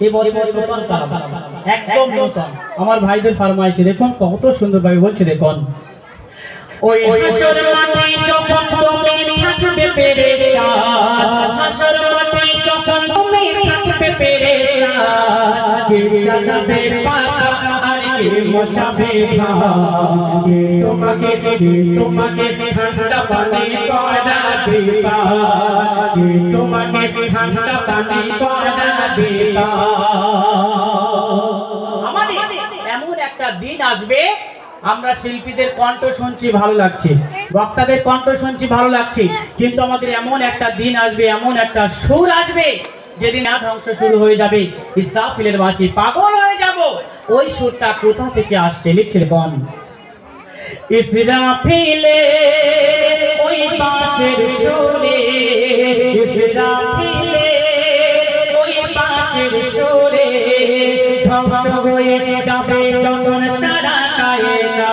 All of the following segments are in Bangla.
এই নতুন কালাম একদম নতুন। আমার ভাইদের ফার্মাইছে দেখুন কত সুন্দর ভাবে বলছে দেখুন। ওই হাসর মাঠে যখন তুমি থাকবে পেরেশান হাসর মাঠে যখন তুমি থাকবে পেরেশান কে চাচাবে পাতা মোছাবে কে তোমাকে তোমাকে ঠান্ডা পানি তোমাকে ঠান্ডা পানি আমাদের এমন একটা দিন আসবে, আমরা শিল্পীদের কণ্ঠ শুনছি, ভালো লাগছে। বক্তাদের কণ্ঠ শুনছি, ভালো লাগছে। কিন্তু আমাদের এমন একটা দিন আসবে, এমন একটা সুর আসবে, যেদিন আর ধ্বংস শুরু হয়ে যাবে। ইসরাফিলের বাসি পাগল ওই সুরটা কোথা থেকে আসছে লিখছে গন ইসরাফিলে, ওই বাঁশের সুরে। ইসরাফিলে, ওই বাঁশের সুরে। ধ্বংস হয়ে যাবে যখন সারা কায়না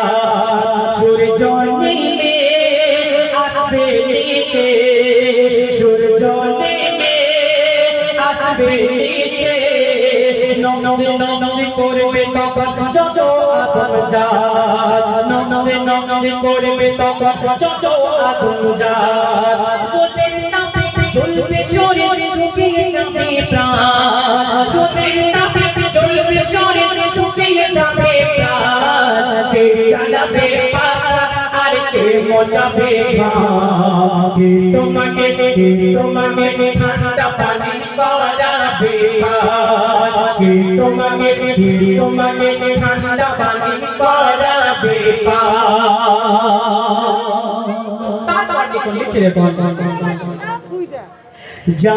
সূর্য নেমে আসবে নিচে। সূর্য নেমে আসবে নিচে। নমে নমে করবে তখন যত আদম জাত নমে নমে করবে তখন যত আদম জাত তোদের নামে চলবে শরীর, শুকিয়ে যাবে প্রাণ। তোদের নামে চলবে শরীর, শুকিয়ে যাবে প্রাণ। কে কে মোচাবে কে তোমাকে তোমাকে ঠান্ডা পানি করাবে পান তোমাকে কে তোমাকে ঠান্ডা পানি করাবে পান তারপর দেখুন লিখে দেখুন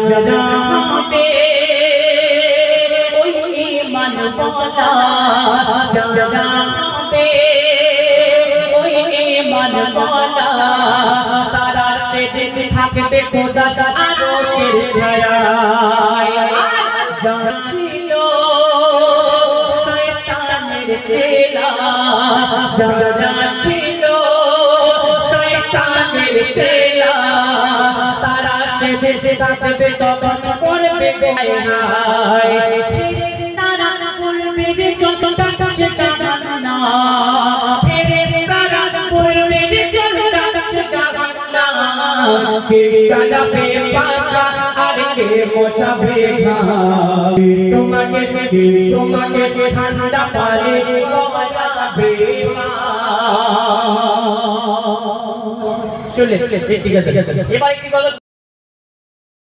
জানাবে ওই জানাবে তারা সেদিন থাকবে খোদা আরও সে ছায়ায় জানছিল শয়তানের চেলা। তারা সেদিন থাকবে তখন করবে গায় তারা যে যত ডাকছে জাহান্না কে চালাবে পাতা, আর কে মোছাবে ঘাম তোমাকে তোমাকে ঠান্ডা পারে করাবে চলে ঠিক আছে এবার একটি গজল